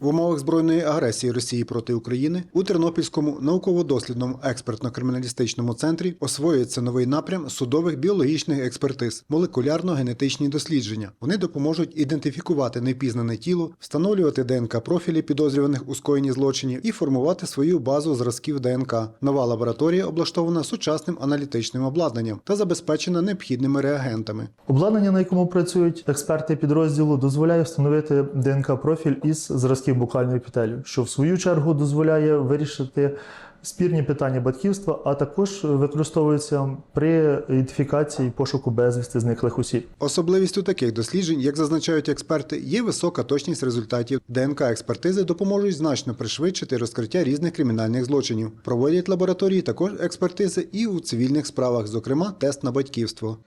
В умовах збройної агресії Росії проти України у Тернопільському науково-дослідному експертно-криміналістичному центрі освоюється новий напрям судових біологічних експертиз, молекулярно-генетичні дослідження. Вони допоможуть ідентифікувати непізнане тіло, встановлювати ДНК профілі підозрюваних у скоєнні злочинів і формувати свою базу зразків ДНК. Нова лабораторія облаштована сучасним аналітичним обладнанням та забезпечена необхідними реагентами. Обладнання, на якому працюють експерти підрозділу, дозволяє встановити ДНК-профіль із зразків букальної епітелію, що в свою чергу дозволяє вирішити спірні питання батьківства, а також використовується при ідентифікації пошуку безвісти зниклих осіб. Особливістю таких досліджень, як зазначають експерти, є висока точність результатів. ДНК експертизи допоможуть значно пришвидшити розкриття різних кримінальних злочинів. Проводять лабораторії також експертизи і у цивільних справах, зокрема тест на батьківство.